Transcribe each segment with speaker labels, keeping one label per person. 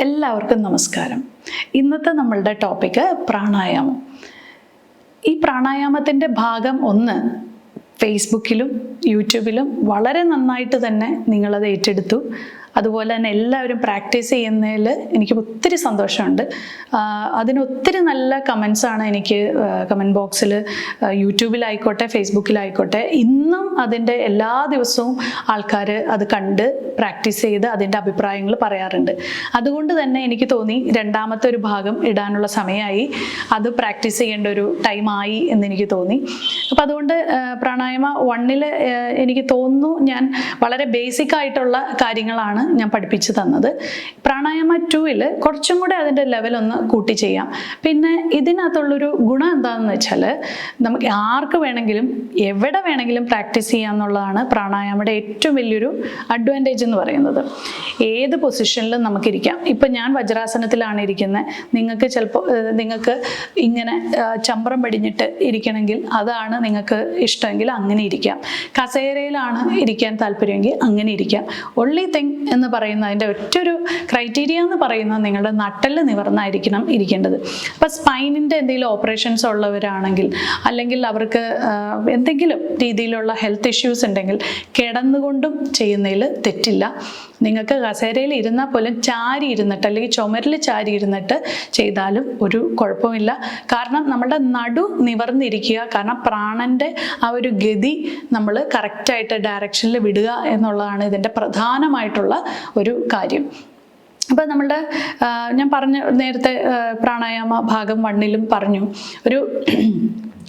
Speaker 1: എല്ലാവർക്കും നമസ്കാരം. ഇന്നത്തെ നമ്മളുടെ ടോപ്പിക്ക് പ്രാണായാമം. ഈ പ്രാണായാമത്തിന്റെ ഭാഗം ഒന്ന് ഫേസ്ബുക്കിലും യൂട്യൂബിലും വളരെ നന്നായിട്ട് തന്നെ നിങ്ങളത് ഏറ്റെടുത്തു. അതുപോലെ തന്നെ എല്ലാവരും പ്രാക്ടീസ് ചെയ്യുന്നതിൽ എനിക്ക് ഒത്തിരി സന്തോഷമുണ്ട്. അതിന് ഒത്തിരി നല്ല കമൻസാണ് എനിക്ക് കമന്റ് ബോക്സിൽ യൂട്യൂബിലായിക്കോട്ടെ ഫേസ്ബുക്കിലായിക്കോട്ടെ ഇന്നും അതിന്റെ എല്ലാ ദിവസവും ആൾക്കാർ അത് കണ്ട് പ്രാക്ടീസ് ചെയ്ത് അതിന്റെ അഭിപ്രായങ്ങൾ പറയാറുണ്ട്. അതുകൊണ്ട് തന്നെ എനിക്ക് തോന്നി രണ്ടാമത്തെ ഒരു ഭാഗം ഇടാനുള്ള സമയമായി. അത് പ്രാക്ടീസ് ചെയ്യേണ്ട ഒരു ടൈമായി എന്ന് എനിക്ക് തോന്നി. അപ്പം അതുകൊണ്ട് പ്രാണായാമ വണ്ണിൽ എനിക്ക് തോന്നുന്നു ഞാൻ വളരെ ബേസിക് ആയിട്ടുള്ള കാര്യങ്ങളാണ് ഞാൻ പഠിപ്പിച്ചു തന്നത്. പ്രാണായാമ ടൂവിൽ കുറച്ചും കൂടെ അതിന്റെ ലെവൽ ഒന്ന് കൂട്ടി ചെയ്യാം. പിന്നെ ഇതിനകത്തുള്ളൊരു ഗുണം എന്താണെന്ന് വെച്ചാൽ നമുക്ക് ആർക്ക് വേണമെങ്കിലും എവിടെ വേണമെങ്കിലും പ്രാക്ടീസ് ചെയ്യാന്നുള്ളതാണ് പ്രാണായാമയുടെ ഏറ്റവും വലിയൊരു അഡ്വാന്റേജ് എന്ന് പറയുന്നത്. ഏത് പൊസിഷനിലും നമുക്കിരിക്കാം. ഇപ്പം ഞാൻ വജ്രാസനത്തിലാണ് ഇരിക്കുന്നത് നിങ്ങൾക്ക് ചിലപ്പോൾ നിങ്ങൾക്ക് ഇങ്ങനെ ചമ്പ്രം പടിഞ്ഞിട്ട് ഇരിക്കണമെങ്കിൽ അതാണ് നിങ്ങൾക്ക് ഇഷ്ടമെങ്കിൽ അങ്ങനെ ഇരിക്കാം. കസേരയിലാണ് ഇരിക്കാൻ താല്പര്യമെങ്കിൽ അങ്ങനെ ഇരിക്കാം. ഒള്ളി തിങ് എന്ന് പറയുന്ന അതിന്റെ ഒറ്റൊരു ക്രൈറ്റീരിയ എന്ന് പറയുന്നത് നിങ്ങളുടെ നട്ടൽ നിവർന്നായിരിക്കണം ഇരിക്കേണ്ടത്. അപ്പം സ്പൈനിന്റെ എന്തെങ്കിലും ഓപ്പറേഷൻസ് ഉള്ളവരാണെങ്കിൽ അല്ലെങ്കിൽ അവർക്ക് എന്തെങ്കിലും രീതിയിലുള്ള ഹെൽത്ത് ഇഷ്യൂസ് ഉണ്ടെങ്കിൽ കിടന്നുകൊണ്ടും ചെയ്യുന്നതിൽ തെറ്റില്ല. നിങ്ങൾക്ക് കസേരയിൽ ഇരുന്നാൽ പോലും ചാരി ഇരുന്നിട്ട് അല്ലെങ്കിൽ ചുമരിൽ ചാരി ഇരുന്നിട്ട് ചെയ്താലും ഒരു കുഴപ്പമില്ല. കാരണം നമ്മുടെ നടു നിവർന്നിരിക്കുക കാരണം പ്രാണന്റെ ആ ഒരു ഗതി നമ്മൾ കറക്റ്റായിട്ട് ഡയറക്ഷനിൽ വിടുക എന്നുള്ളതാണ് ഇതിന്റെ പ്രധാനമായിട്ടുള്ള ഒരു കാര്യം. അപ്പം നമ്മളുടെ ഞാൻ പറഞ്ഞ നേരത്തെ പ്രാണായാമ ഭാഗം വണ്ണിലും പറഞ്ഞു. ഒരു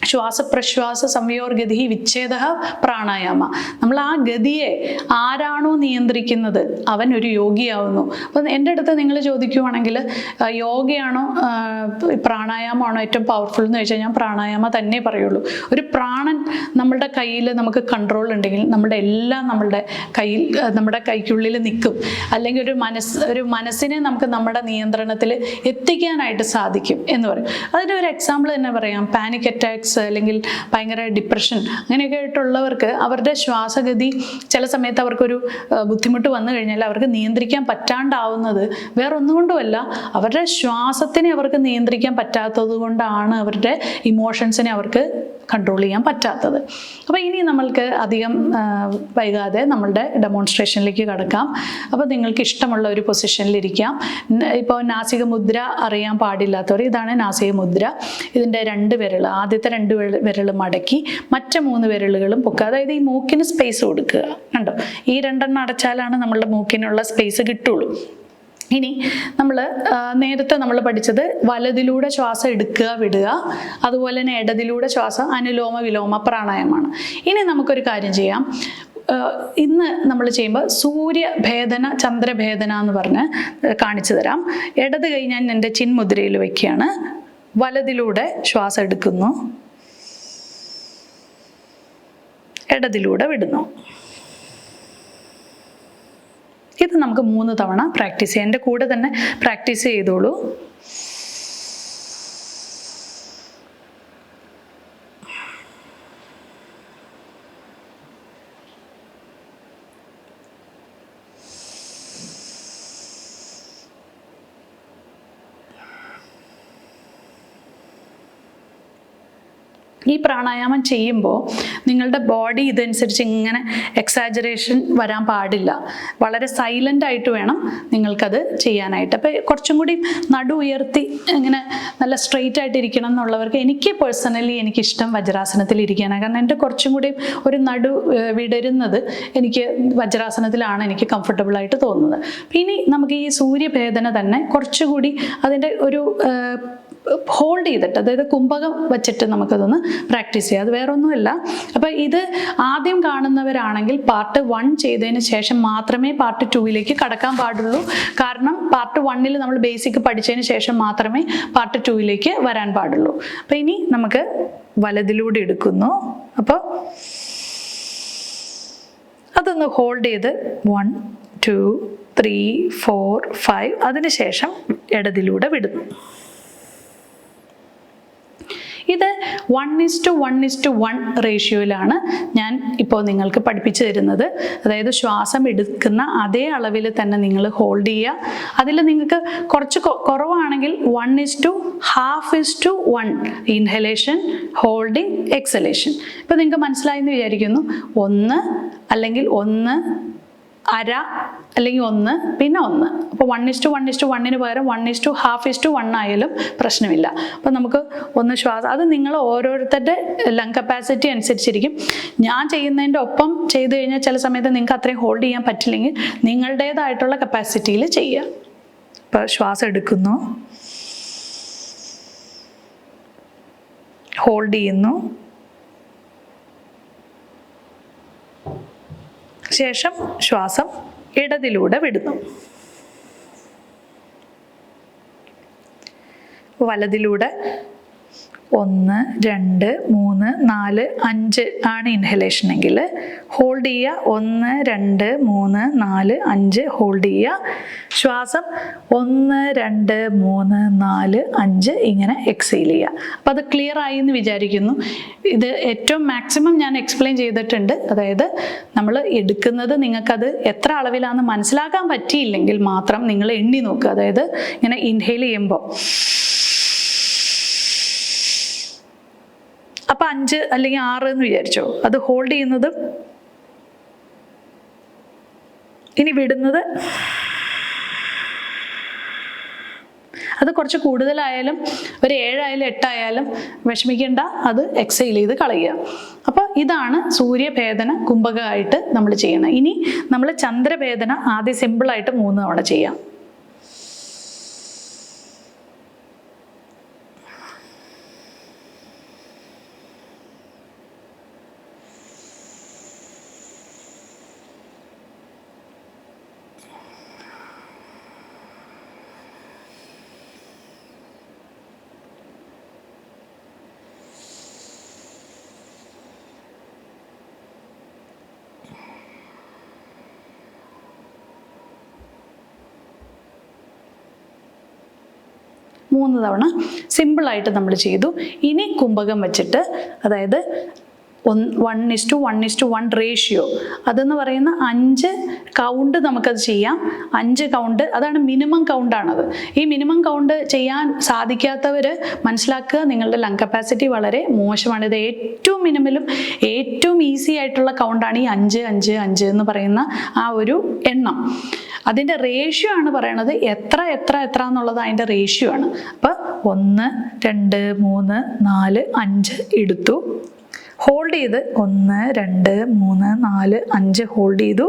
Speaker 1: ശ്വാസപ്രശ്വാസ സംയോർഗതി വിച്ഛേദ പ്രാണായാമ. നമ്മൾ ആ ഗതിയെ ആരാണോ നിയന്ത്രിക്കുന്നത് അവൻ ഒരു യോഗിയാവുന്നു. അപ്പം എന്റെ അടുത്ത് നിങ്ങൾ ചോദിക്കുവാണെങ്കിൽ യോഗയാണോ പ്രാണായാമമാണോ ഏറ്റവും പവർഫുൾ എന്ന് ചോദിച്ചാൽ ഞാൻ പ്രാണായാമ തന്നെ പറയുള്ളൂ. ഒരു പ്രാണൻ നമ്മളുടെ കയ്യിൽ നമുക്ക് കൺട്രോൾ ഉണ്ടെങ്കിൽ നമ്മുടെ എല്ലാം നമ്മളുടെ കയ്യിൽ നമ്മുടെ കൈക്കുള്ളിൽ നിൽക്കും. അല്ലെങ്കിൽ ഒരു മനസ്സ് ഒരു മനസ്സിനെ നമുക്ക് നമ്മുടെ നിയന്ത്രണത്തിൽ എത്തിക്കാനായിട്ട് സാധിക്കും എന്ന് പറയും. അതിന്റെ ഒരു എക്സാമ്പിൾ തന്നെ പറയാം. പാനിക് അറ്റാക്സ് അല്ലെങ്കിൽ ഭയങ്കര ഡിപ്രഷൻ അങ്ങനെയൊക്കെ ആയിട്ടുള്ളവർക്ക് അവരുടെ ശ്വാസഗതി ചില സമയത്ത് അവർക്കൊരു ബുദ്ധിമുട്ട് വന്നു കഴിഞ്ഞാൽ അവർക്ക് നിയന്ത്രിക്കാൻ പറ്റാണ്ടാവുന്നത് വേറെ ഒന്നുകൊണ്ടുമല്ല അവരുടെ ശ്വാസത്തിനെ അവർക്ക് നിയന്ത്രിക്കാൻ പറ്റാത്തത് കൊണ്ടാണ് അവരുടെ ഇമോഷൻസിനെ അവർക്ക് കൺട്രോൾ ചെയ്യാൻ പറ്റാത്തത്. അപ്പോൾ ഇനി നമ്മൾക്ക് അധികം വൈകാതെ നമ്മളുടെ ഡെമോൺസ്ട്രേഷനിലേക്ക് കടക്കാം. അപ്പോൾ നിങ്ങൾക്ക് ഇഷ്ടമുള്ള ഒരു പൊസിഷനിലിരിക്കാം ഇപ്പോൾ നാസിക മുദ്ര അറിയാൻ പാടില്ലാത്തവർ ഇതാണ് നാസിക മുദ്ര ഇതിന്റെ രണ്ട് വിരൽ. ആദ്യത്തെ രണ്ട് വിരൽ മടക്കി മറ്റു മൂന്ന് വിരലുകളും പൊക്കുക. അതായത് ഈ മൂക്കിന് സ്പേസ് കൊടുക്കുക. കണ്ടോ? ഈ രണ്ടെണ്ണം അടച്ചാലാണ് നമ്മളുടെ മൂക്കിനുള്ള സ്പേസ് കിട്ടുള്ളൂ. ഇനി നമ്മൾ നേരത്തെ നമ്മൾ പഠിച്ചത് വലതിലൂടെ ശ്വാസം എടുക്കുക വിടുക. അതുപോലെ തന്നെ ഇടതിലൂടെ ശ്വാസം അനുലോമ വിലോമ പ്രാണായമാണ് ഇനി നമുക്കൊരു കാര്യം ചെയ്യാം. ഇന്ന് നമ്മൾ ചെയ്യുമ്പോൾ സൂര്യഭേദന ചന്ദ്രഭേദന എന്ന് പറഞ്ഞ് കാണിച്ചു തരാം. ഇടത് കൈ ഞാൻ എന്റെ ചിൻമുദ്രയിൽ വയ്ക്കുകയാണ് വലതിലൂടെ ശ്വാസം എടുക്കുന്നു. ഇടതിലൂടെ വിടുന്നു. ഇത് നമുക്ക് മൂന്ന് തവണ പ്രാക്ടീസ് ചെയ്യാം. എന്റെ കൂടെ തന്നെ പ്രാക്ടീസ് ചെയ്തോളൂ. ഈ പ്രാണായാമം ചെയ്യുമ്പോൾ നിങ്ങളുടെ ബോഡി ഇതനുസരിച്ച് ഇങ്ങനെ എക്സാജറേഷൻ വരാൻ പാടില്ല. വളരെ സൈലന്റ് ആയിട്ട് വേണം നിങ്ങൾക്കത് ചെയ്യാനായിട്ട്. അപ്പോൾ കുറച്ചും കൂടി നടു ഉയർത്തി ഇങ്ങനെ നല്ല സ്ട്രെയിറ്റ് ആയിട്ട് ഇരിക്കണം എന്നുള്ളവർക്ക് എനിക്ക് പേഴ്സണലി എനിക്കിഷ്ടം വജ്രാസനത്തിൽ ഇരിക്കാനാണ്. കാരണം എന്റെ കുറച്ചും കൂടി ഒരു നടു വിടരുന്നത് എനിക്ക് വജ്രാസനത്തിലാണ് എനിക്ക് കംഫർട്ടബിൾ ആയിട്ട് തോന്നുന്നത്. ഇനി നമുക്ക് ഈ സൂര്യഭേദന തന്നെ കുറച്ചുകൂടി അതിന്റെ ഒരു ഹോൾഡ് ചെയ്തിട്ട് അതായത് കുംഭകം വെച്ചിട്ട് നമുക്കതൊന്ന് പ്രാക്ടീസ് ചെയ്യാം. അത് വേറെ ഒന്നുമല്ല അപ്പോൾ ഇത് ആദ്യം കാണുന്നവരാണെങ്കിൽ പാർട്ട് വൺ ചെയ്തതിന് ശേഷം മാത്രമേ പാർട്ട് ടൂവിലേക്ക് കടക്കാൻ പാടുള്ളൂ. കാരണം പാർട്ട് വണ്ണിൽ നമ്മൾ ബേസിക് പഠിച്ചതിന് ശേഷം മാത്രമേ പാർട്ട് ടൂവിലേക്ക് വരാൻ പാടുള്ളൂ. അപ്പോൾ ഇനി നമുക്ക് വലതിലൂടെ എടുക്കുന്നു. അപ്പോൾ അതൊന്ന് ഹോൾഡ് ചെയ്ത് one two three four five അതിനുശേഷം ഇടതിലൂടെ വിടുന്നു. ഇത് one is to one is to one റേഷ്യോയിലാണ് ഞാൻ ഇപ്പോൾ നിങ്ങൾക്ക് പഠിപ്പിച്ചു തരുന്നത്. അതായത് ശ്വാസം എടുക്കുന്ന അതേ അളവിൽ തന്നെ നിങ്ങൾ ഹോൾഡ് ചെയ്യുക. അതിൽ നിങ്ങൾക്ക് കുറച്ച് കുറവാണെങ്കിൽ one is to half is to one inhalation holding exhalation ഇപ്പം നിങ്ങൾക്ക് മനസ്സിലായെന്ന് വിചാരിക്കുന്നു. ഒന്ന് അല്ലെങ്കിൽ ഒന്ന് അര അല്ലെങ്കിൽ ഒന്ന് പിന്നെ ഒന്ന്. അപ്പോൾ one is to one is to വണ്ണിന് പകരം one is to half is to one ആയാലും പ്രശ്നമില്ല. അപ്പോൾ നമുക്ക് ഒന്ന് ശ്വാസം അത് നിങ്ങൾ ഓരോരുത്തരുടെ ലങ് കപ്പാസിറ്റി അനുസരിച്ചിരിക്കും. ഞാൻ ചെയ്യുന്നതിന്റെ ഒപ്പം ചെയ്തു കഴിഞ്ഞാൽ ചില സമയത്ത് നിങ്ങൾക്ക് അത്രയും ഹോൾഡ് ചെയ്യാൻ പറ്റില്ലെങ്കിൽ നിങ്ങളുടേതായിട്ടുള്ള കപ്പാസിറ്റിയിൽ ചെയ്യുക. ഇപ്പോൾ ശ്വാസം എടുക്കുന്നു. ഹോൾഡ് ചെയ്യുന്നു. ശേഷം ശ്വാസം ഇടതിലൂടെ വിടുന്നു. വലതിലൂടെ ഒന്ന് രണ്ട് മൂന്ന് നാല് അഞ്ച് ആണ് ഇൻഹലേഷൻ എങ്കിൽ ഹോൾഡ് ചെയ്യുക. ഒന്ന് രണ്ട് മൂന്ന് നാല് അഞ്ച് ഹോൾഡ് ചെയ്യുക. ശ്വാസം ഒന്ന് രണ്ട് മൂന്ന് നാല് അഞ്ച് ഇങ്ങനെ എക്സെയിൽ ചെയ്യുക. അപ്പോൾ അത് ക്ലിയർ ആയി എന്ന് വിചാരിക്കുന്നു. ഇത് ഏറ്റവും മാക്സിമം ഞാൻ എക്സ്പ്ലെയിൻ ചെയ്തിട്ടുണ്ട്. അതായത് നമ്മൾ എടുക്കുന്നത് നിങ്ങൾക്കത് എത്ര അളവിലാണെന്ന് മനസ്സിലാക്കാൻ പറ്റിയില്ലെങ്കിൽ മാത്രം നിങ്ങൾ എണ്ണി നോക്കുക. അതായത് ഇങ്ങനെ ഇൻഹെയിൽ ചെയ്യുമ്പോൾ. അപ്പൊ അഞ്ച് അല്ലെങ്കിൽ ആറ് എന്ന് വിചാരിച്ചോ. അത് ഹോൾഡ് ചെയ്യുന്നത് ഇനി വിടുന്നത് അത് കുറച്ച് കൂടുതലായാലും ഒരു ഏഴായാലും എട്ടായാലും വിഷമിക്കേണ്ട അത് എക്സൈൽ ചെയ്ത് കളയുക. അപ്പോൾ ഇതാണ് സൂര്യഭേദന കുംഭകമായിട്ട് നമ്മൾ ചെയ്യണം. ഇനി നമ്മൾ ചന്ദ്രഭേദന ആദ്യം സിമ്പിളായിട്ട് മൂന്ന് തവണ ചെയ്യാം. മൂന്ന് തവണ സിമ്പിളായിട്ട് നമ്മൾ ചെയ്തു. ഇനി കുംഭകം വെച്ചിട്ട് അതായത് one is to one is to one ratio അതെന്ന് പറയുന്ന അഞ്ച് കൗണ്ട് നമുക്കത് ചെയ്യാം. അഞ്ച് കൗണ്ട് അതാണ് മിനിമം കൗണ്ടാണത് ഈ മിനിമം കൗണ്ട് ചെയ്യാൻ സാധിക്കാത്തവർ മനസ്സിലാക്കുക നിങ്ങളുടെ ലങ് കപ്പാസിറ്റി വളരെ മോശമാണ്. ഇത് ഏറ്റവും മിനിമലും ഏറ്റവും ഈസി ആയിട്ടുള്ള കൗണ്ടാണ് ഈ അഞ്ച് അഞ്ച് അഞ്ച് എന്ന് പറയുന്ന ആ ഒരു എണ്ണം. അതിന്റെ റേഷ്യോ ആണ് പറയണത്. എത്ര എത്ര എത്ര എന്നുള്ളത് അതിന്റെ റേഷ്യോ ആണ്. അപ്പോൾ ഒന്ന് രണ്ട് മൂന്ന് നാല് അഞ്ച് എടുത്തു. ഹോൾഡ് ചെയ്ത് ഒന്ന് രണ്ട് മൂന്ന് നാല് അഞ്ച് ഹോൾഡ് ചെയ്തു.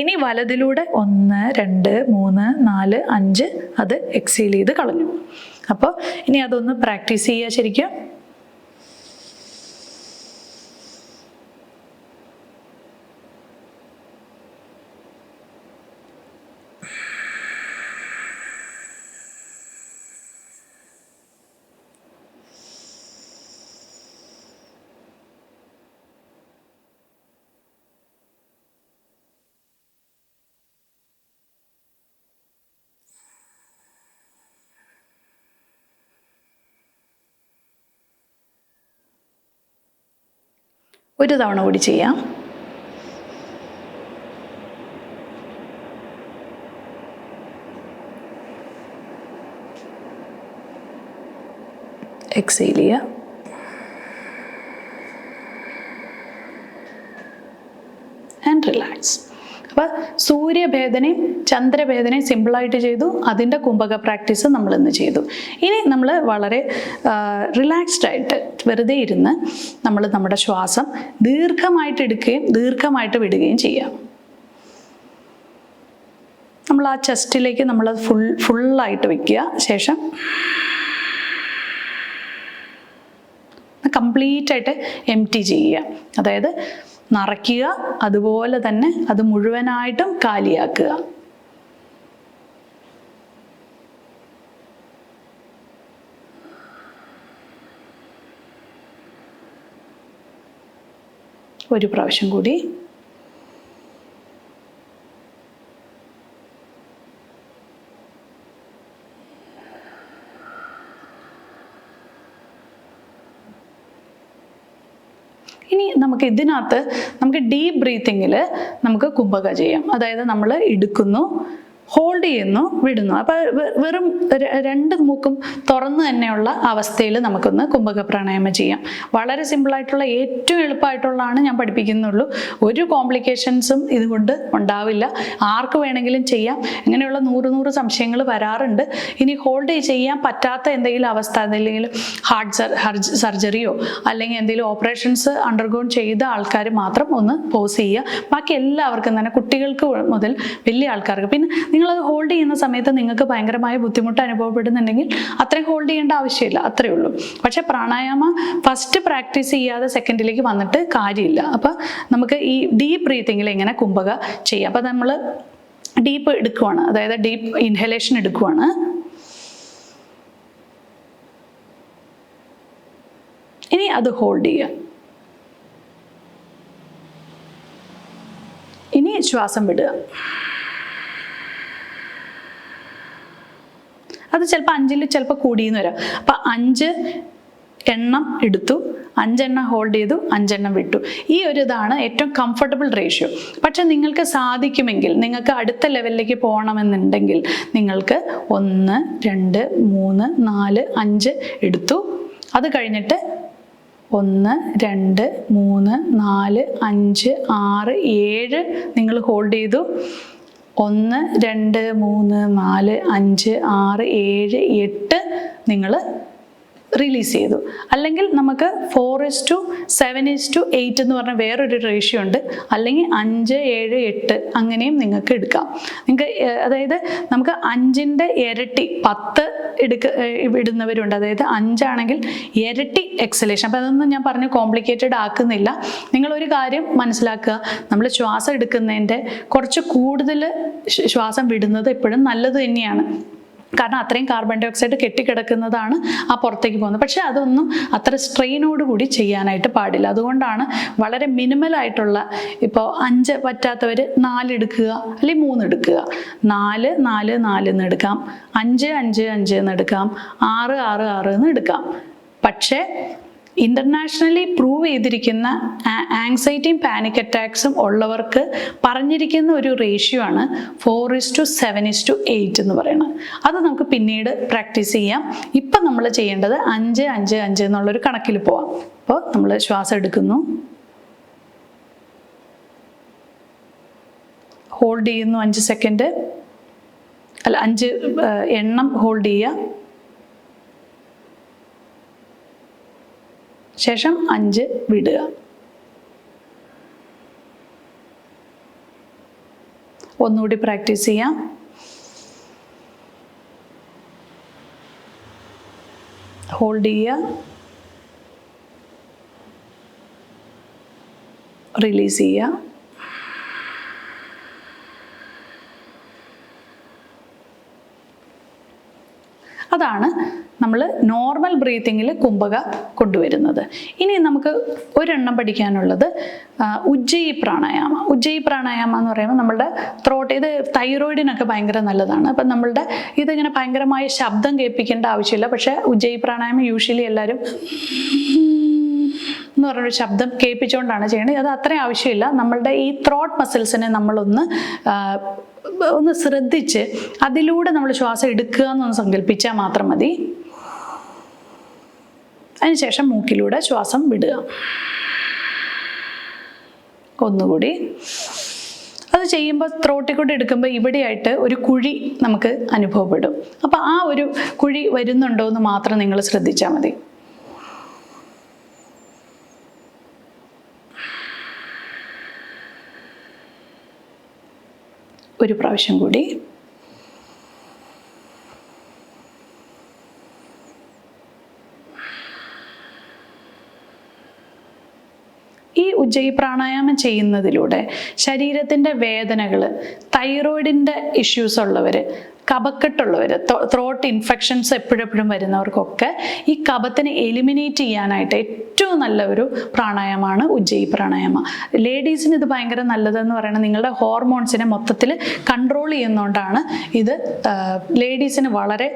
Speaker 1: ഇനി വലതിലൂടെ ഒന്ന് രണ്ട് മൂന്ന് നാല് അഞ്ച് അത് എക്സീൽ ചെയ്ത് കളഞ്ഞു. അപ്പോൾ ഇനി അതൊന്ന് പ്രാക്ടീസ് ചെയ്യുക ശരിക്കും. ഒരു തവണ കൂടി ചെയ്യാം. എക്സെയിൽ ചെയ്യുക. ആൻഡ് റിലാക്സ് അപ്പോൾ സൂര്യഭേദനയും ചന്ദ്രഭേദനയും സിമ്പിളായിട്ട് ചെയ്തു. അതിന്റെ കുംഭക പ്രാക്ടീസ് നമ്മൾ ഇന്ന് ചെയ്തു. ഇനി നമ്മൾ വളരെ റിലാക്സ്ഡ് ആയിട്ട് വെറുതെ ഇരുന്ന് നമ്മൾ നമ്മുടെ ശ്വാസം ദീർഘമായിട്ട് എടുക്കുകയും ദീർഘമായിട്ട് വിടുകയും ചെയ്യാം. നമ്മൾ ആ ചെസ്റ്റിലേക്ക് നമ്മൾ ഫുൾ ഫുള്ളായിട്ട് വെക്കുക. ശേഷം കംപ്ലീറ്റ് ആയിട്ട് എം ടി ചെയ്യുക. അതായത് നിറയ്ക്കുക അതുപോലെ തന്നെ അത് മുഴുവനായിട്ടും കാലിയാക്കുക. ഒരു പ്രാവശ്യം കൂടി ഇനി നമുക്ക് ഇതിനകത്ത് നമുക്ക് ഡീപ് ബ്രീത്തിങ്ങിൽ നമുക്ക് കുംഭക ചെയ്യാം. അതായത് നമ്മൾ എടുക്കുന്നു ഹോൾഡ് ചെയ്യുന്നു വിടുന്നു. അപ്പോൾ വെറും രണ്ട് മൂക്കും തുറന്ന് തന്നെയുള്ള അവസ്ഥയിൽ നമുക്കൊന്ന് കുംഭക പ്രാണായാമം ചെയ്യാം. വളരെ സിമ്പിളായിട്ടുള്ള ഏറ്റവും എളുപ്പമായിട്ടുള്ളതാണ് ഞാൻ പഠിപ്പിക്കുന്നുള്ളൂ. ഒരു കോംപ്ലിക്കേഷൻസും ഇതുകൊണ്ട് ഉണ്ടാവില്ല. ആർക്ക് വേണമെങ്കിലും ചെയ്യാം. ഇങ്ങനെയുള്ള നൂറ് നൂറ് സംശയങ്ങൾ വരാറുണ്ട്. ഇനി ഹോൾഡ് ചെയ്യാൻ പറ്റാത്ത എന്തെങ്കിലും അവസ്ഥ അല്ലെങ്കിൽ ഹാർട്ട് സർജറിയോ അല്ലെങ്കിൽ എന്തെങ്കിലും ഓപ്പറേഷൻസ് അണ്ടർഗോൺ ചെയ്ത ആൾക്കാർ മാത്രം ഒന്ന് പോസ് ചെയ്യുക. ബാക്കി എല്ലാവർക്കും തന്നെ കുട്ടികൾക്ക് മുതൽ വലിയ ആൾക്കാർക്ക്. പിന്നെ നിങ്ങളത് ഹോൾഡ് ചെയ്യുന്ന സമയത്ത് നിങ്ങൾക്ക് ഭയങ്കരമായ ബുദ്ധിമുട്ട് അനുഭവപ്പെടുന്നുണ്ടെങ്കിൽ അത്രയും ഹോൾഡ് ചെയ്യേണ്ട ആവശ്യമില്ല അത്രേ ഉള്ളൂ. പക്ഷെ പ്രാണായാമ ഫസ്റ്റ് പ്രാക്ടീസ് ചെയ്യാതെ സെക്കൻഡിലേക്ക് വന്നിട്ട് കാര്യമില്ല. അപ്പം നമുക്ക് ഈ ഡീപ്പ് ബ്രീത്തിങ്ങിൽ എങ്ങനെ കുമ്പക ചെയ്യാം. അപ്പം നമ്മൾ ഡീപ്പ് എടുക്കുവാണ്. അതായത് ഡീപ്പ് ഇൻഹലേഷൻ എടുക്കുവാണ്. ഇനി അത് ഹോൾഡ് ചെയ്യുക. ഇനി ശ്വാസം വിടുക. അത് ചിലപ്പോൾ അഞ്ചിൽ ചിലപ്പോൾ കൂടിയെന്ന് വരാം. അപ്പം അഞ്ച് എണ്ണം എടുത്തു അഞ്ചെണ്ണം ഹോൾഡ് ചെയ്തു അഞ്ചെണ്ണം വിട്ടു. ഈ ഒരു ഇതാണ് ഏറ്റവും കംഫർട്ടബിൾ റേഷ്യോ പക്ഷെ നിങ്ങൾക്ക് സാധിക്കുമെങ്കിൽ നിങ്ങൾക്ക് അടുത്ത ലെവലിലേക്ക് പോകണമെന്നുണ്ടെങ്കിൽ നിങ്ങൾക്ക് ഒന്ന് രണ്ട് മൂന്ന് നാല് അഞ്ച് എടുത്തു. അത് കഴിഞ്ഞിട്ട് ഒന്ന് രണ്ട് മൂന്ന് നാല് അഞ്ച് ആറ് ഏഴ് നിങ്ങൾ ഹോൾഡ് ചെയ്തു. ഒന്ന് രണ്ട് മൂന്ന് നാല് അഞ്ച് ആറ് ഏഴ് എട്ട് നിങ്ങൾ റിലീസ് ചെയ്തു. അല്ലെങ്കിൽ നമുക്ക് four is to seven is to eight എന്ന് പറഞ്ഞ വേറൊരു റേഷ്യോ ഉണ്ട്. അല്ലെങ്കിൽ അഞ്ച് ഏഴ് എട്ട് അങ്ങനെയും നിങ്ങൾക്ക് എടുക്കാം. നിങ്ങൾക്ക് അതായത് നമുക്ക് അഞ്ചിന്റെ ഇരട്ടി പത്ത് എടുക്ക ഇടുന്നവരുണ്ട്. അതായത് അഞ്ചാണെങ്കിൽ ഇരട്ടി എക്സലേഷൻ അപ്പം അതൊന്നും ഞാൻ പറഞ്ഞ് കോംപ്ലിക്കേറ്റഡ് ആക്കുന്നില്ല. നിങ്ങളൊരു കാര്യം മനസ്സിലാക്കുക. നമ്മൾ ശ്വാസം എടുക്കുന്നതിന്റെ കുറച്ച് കൂടുതൽ ശ്വാസം വിടുന്നത് എപ്പോഴും നല്ലത് തന്നെയാണ്. കാരണം അത്രയും കാർബൺ ഡൈ ഓക്സൈഡ് കെട്ടിക്കിടക്കുന്നതാണ് ആ പുറത്തേക്ക് പോകുന്നത്. പക്ഷേ അതൊന്നും അത്ര സ്ട്രെയിനോട് കൂടി ചെയ്യാനായിട്ട് പാടില്ല. അതുകൊണ്ടാണ് വളരെ മിനിമലായിട്ടുള്ള ഇപ്പോൾ അഞ്ച് പറ്റാത്തവർ നാല് എടുക്കുക അല്ലെങ്കിൽ മൂന്ന് എടുക്കുക. നാല് നാല് നാല് എന്ന് എടുക്കാം. അഞ്ച് അഞ്ച് അഞ്ച് എന്ന് എടുക്കാം. ആറ് ആറ് ആറ് എന്ന് എടുക്കാം. പക്ഷേ ഇന്റർനാഷണലി പ്രൂവ് ചെയ്തിരിക്കുന്ന ആങ്സൈറ്റിയും പാനിക് അറ്റാക്സും ഉള്ളവർക്ക് പറഞ്ഞിരിക്കുന്ന ഒരു റേഷ്യോ ആണ് four is to seven is to eight എന്ന് പറയുന്നത്. അത് നമുക്ക് പിന്നീട് പ്രാക്ടീസ് ചെയ്യാം. ഇപ്പം നമ്മൾ ചെയ്യേണ്ടത് അഞ്ച് അഞ്ച് അഞ്ച് എന്നുള്ളൊരു കണക്കിൽ പോവാം. അപ്പോൾ നമ്മൾ ശ്വാസം എടുക്കുന്നു. ഹോൾഡ് ചെയ്യുന്നു അഞ്ച് സെക്കൻഡ് അല്ല അഞ്ച് എണ്ണം ഹോൾഡ് ചെയ്യുക. ശേഷം അഞ്ച് വിടുക. ഒന്നുകൂടി പ്രാക്ടീസ് ചെയ്യാം. ഹോൾഡ് ചെയ്യുക. റിലീസ് ചെയ്യുക. അതാണ് നമ്മൾ നോർമൽ ബ്രീത്തിങ്ങിൽ കുംഭക കൊണ്ടുവരുന്നത്. ഇനി നമുക്ക് ഒരെണ്ണം പഠിക്കാനുള്ളത് ഉജ്ജയി പ്രാണായാമ. ഉജ്ജയി പ്രാണായാമ എന്ന് പറയുമ്പോൾ നമ്മുടെ ത്രോട്ട് ഇത് തൈറോയിഡിനൊക്കെ ഭയങ്കര നല്ലതാണ്. അപ്പം നമ്മളുടെ ഇതിങ്ങനെ ഭയങ്കരമായ ശബ്ദം കേൾപ്പിക്കേണ്ട ആവശ്യമില്ല. പക്ഷേ ഉജ്ജയി പ്രാണായാമം യൂഷ്വലി എല്ലാവരും എന്ന് പറഞ്ഞൊരു ശബ്ദം കേൾപ്പിച്ചുകൊണ്ടാണ് ചെയ്യേണ്ടത് അത് അത്രയും ആവശ്യമില്ല. നമ്മളുടെ ഈ ത്രോട്ട് മസിൽസിനെ നമ്മളൊന്ന് ഒന്ന് ശ്രദ്ധിച്ച് അതിലൂടെ നമ്മൾ ശ്വാസം എടുക്കുക എന്നൊന്ന് സങ്കല്പിച്ചാൽ മാത്രം മതി. അതിനുശേഷം മൂക്കിലൂടെ ശ്വാസം വിടുക. ഒന്നുകൂടി. അത് ചെയ്യുമ്പോൾ ത്രോട്ടിൽ കൂടെ എടുക്കുമ്പോൾ ഇവിടെയായിട്ട് ഒരു കുഴി നമുക്ക് അനുഭവപ്പെടും. അപ്പോൾ ആ ഒരു കുഴി വരുന്നുണ്ടോ എന്ന് മാത്രം നിങ്ങൾ ശ്രദ്ധിച്ചാൽ മതി. ഒരു പ്രാവശ്യം കൂടി. ഈ ഉജ്ജയി പ്രാണായാമം ചെയ്യുന്നതിലൂടെ ശരീരത്തിന്റെ വേദനകൾ തൈറോയിഡിന്റെ ഇഷ്യൂസ് ഉള്ളവർ കഫക്കെട്ടുള്ളവർ ത്രോട്ട് ഇൻഫെക്ഷൻസ് എപ്പോഴെപ്പോഴും വരുന്നവർക്കൊക്കെ ഈ കബത്തിനെ എലിമിനേറ്റ് ചെയ്യാനായിട്ട് ഏറ്റവും നല്ല ഒരു പ്രാണായാമമാണ് ഉജ്ജയി പ്രാണായാമ. ലേഡീസിന് ഇത് ഭയങ്കര നല്ലതെന്ന് പറയുന്നത് നിങ്ങളുടെ ഹോർമോൺസിനെ മൊത്തത്തിൽ കൺട്രോൾ ചെയ്യുന്നതുകൊണ്ടാണ് ഇത് ലേഡീസിന് വളരെ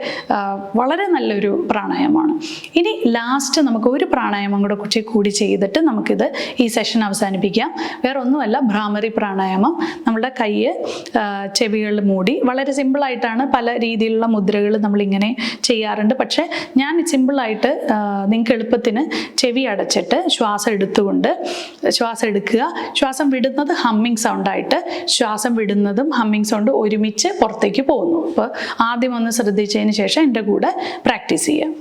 Speaker 1: വളരെ നല്ലൊരു പ്രാണായാമമാണ്. ഇനി ലാസ്റ്റ് നമുക്ക് ഒരു പ്രാണായാമം കൂടെ കുറിച്ച് കൂടി ചെയ്തിട്ട് നമുക്കിത് ഈ സെഷൻ അവസാനിപ്പിക്കാം. വേറെ ഒന്നുമല്ല ഭ്രാമറി പ്രാണായാമം. നമ്മുടെ കയ്യ് ചെവികളിൽ മൂടി വളരെ സിമ്പിളായിട്ടാണ് പല രീതിയിലുള്ള മുദ്രകൾ നമ്മളിങ്ങനെ ചെയ്യാറുണ്ട്. പക്ഷേ ഞാൻ സിമ്പിളായിട്ട് നിങ്ങൾക്ക് എളുപ്പത്തിന് ചെവി അടച്ചിട്ട് ശ്വാസം എടുത്തുകൊണ്ട് ശ്വാസം എടുക്കുക. ശ്വാസം വിടുന്നത് ഹമ്മിങ് സൗണ്ടായിട്ട് ശ്വാസം വിടുന്നതും ഹമ്മിങ് സൗണ്ട് ഒരുമിച്ച് പുറത്തേക്ക് പോകുന്നു. അപ്പോൾ ആദ്യം ഒന്ന് ശ്രദ്ധിച്ചതിന് ശേഷം എന്റെ കൂടെ പ്രാക്ടീസ് ചെയ്യാം.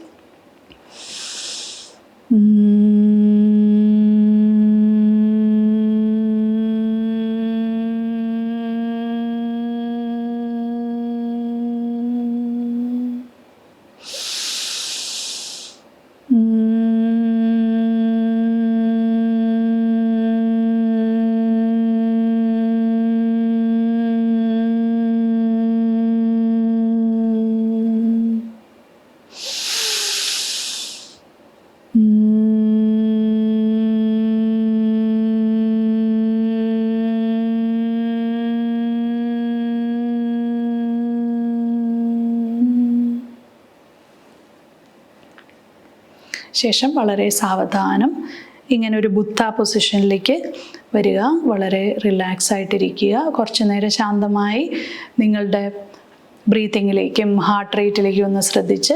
Speaker 1: ശേഷം വളരെ സാവധാനം ഇങ്ങനെ ഒരു ബുദ്ധ പൊസിഷനിലേക്ക് വരിക വളരെ റിലാക്സ് ആയിട്ടിരിക്കുക. കുറച്ച് നേരം ശാന്തമായി നിങ്ങളുടെ ബ്രീത്തിങ്ങിലേക്കും ഹാർട്ട് റേറ്റിലേക്കും ഒന്ന് ശ്രദ്ധിച്ച്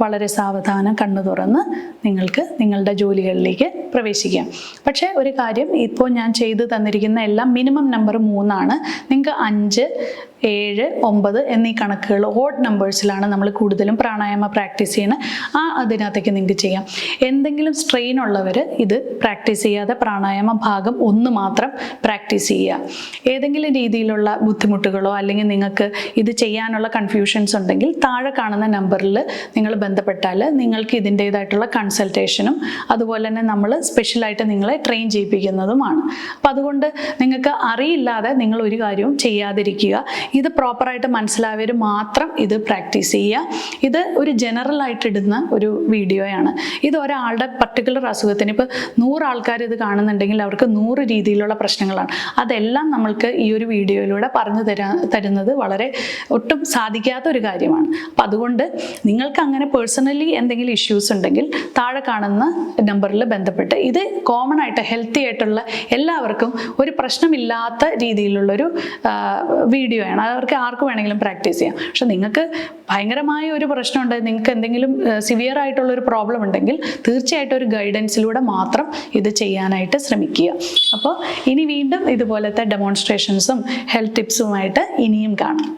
Speaker 1: വളരെ സാവധാനം കണ്ണു തുറന്ന് നിങ്ങൾക്ക് നിങ്ങളുടെ ജോലികളിലേക്ക് പ്രവേശിക്കാം. പക്ഷേ ഒരു കാര്യം ഇപ്പോൾ ഞാൻ ചെയ്തു തന്നിരിക്കുന്ന എല്ലാം മിനിമം നമ്പർ മൂന്നാണ്. നിങ്ങൾക്ക് അഞ്ച് ഏഴ് ഒമ്പത് എന്നീ കണക്കുകൾ ഓഡ് നമ്പേഴ്സിലാണ് നമ്മൾ കൂടുതലും പ്രാണായാമ പ്രാക്ടീസ് ചെയ്യുന്നത്. ആ അതിനകത്തേക്ക് നിങ്ങൾക്ക് ചെയ്യാം. എന്തെങ്കിലും സ്ട്രെയിൻ ഉള്ളവർ ഇത് പ്രാക്ടീസ് ചെയ്യാതെ പ്രാണായാമ ഭാഗം ഒന്ന് മാത്രം പ്രാക്ടീസ് ചെയ്യുക. ഏതെങ്കിലും രീതിയിലുള്ള ബുദ്ധിമുട്ടുകളോ അല്ലെങ്കിൽ നിങ്ങൾക്ക് ഇത് ചെയ്യാനുള്ള കൺഫ്യൂഷൻസ് ഉണ്ടെങ്കിൽ താഴെ കാണുന്ന നമ്പറിൽ നിങ്ങൾ ബന്ധപ്പെട്ടാൽ നിങ്ങൾക്ക് ഇതിന്റേതായിട്ടുള്ള കൺസൾട്ടേഷനും അതുപോലെ തന്നെ നമ്മൾ സ്പെഷ്യലായിട്ട് നിങ്ങളെ ട്രെയിൻ ചെയ്യിപ്പിക്കുന്നതുമാണ്. അപ്പം അതുകൊണ്ട് നിങ്ങൾക്ക് അറിയില്ലാതെ നിങ്ങൾ ഒരു കാര്യവും ചെയ്യാതിരിക്കുക. ഇത് പ്രോപ്പറായിട്ട് മനസ്സിലായവർ മാത്രം ഇത് പ്രാക്ടീസ് ചെയ്യുക. ഇത് ഒരു ജനറൽ ആയിട്ട് ഇടുന്ന ഒരു വീഡിയോയാണ്. ഇത് ഒരാളുടെ പർട്ടിക്കുലർ അസുഖത്തിന് ഇപ്പോൾ നൂറ് ആൾക്കാർ ഇത് കാണുന്നുണ്ടെങ്കിൽ അവർക്ക് നൂറ് രീതിയിലുള്ള പ്രശ്നങ്ങളാണ്. അതെല്ലാം നമ്മൾക്ക് ഈ ഒരു വീഡിയോയിലൂടെ പറഞ്ഞു തരാ തരുന്നത് വളരെ ഒട്ടും സാധിക്കാത്ത ഒരു കാര്യമാണ്. അപ്പം അതുകൊണ്ട് നിങ്ങൾക്ക് അങ്ങനെ പേഴ്സണലി എന്തെങ്കിലും ഇഷ്യൂസ് ഉണ്ടെങ്കിൽ താഴെ കാണുന്ന നമ്പറിൽ ബന്ധപ്പെട്ട് ഇത് കോമൺ ആയിട്ട് ഹെൽത്തി ആയിട്ടുള്ള എല്ലാവർക്കും ഒരു പ്രശ്നമില്ലാത്ത രീതിയിലുള്ളൊരു വീഡിയോ ആണ് അവർക്ക് ആർക്ക് വേണമെങ്കിലും പ്രാക്ടീസ് ചെയ്യാം. പക്ഷെ നിങ്ങൾക്ക് ഭയങ്കരമായ ഒരു പ്രശ്നം പ്രശ്നമുണ്ട് നിങ്ങൾക്ക് എന്തെങ്കിലും സിവിയർ ആയിട്ടുള്ള ഒരു പ്രോബ്ലം ഉണ്ടെങ്കിൽ തീർച്ചയായിട്ടും ഒരു ഗൈഡൻസിലൂടെ മാത്രം ഇത് ചെയ്യാനായിട്ട് ശ്രമിക്കുക. അപ്പോൾ ഇനി വീണ്ടും ഇതുപോലത്തെ ഡെമോൺസ്ട്രേഷൻസും ഹെൽത്ത് ടിപ്സുമായിട്ട് ഇനിയും കാണാം.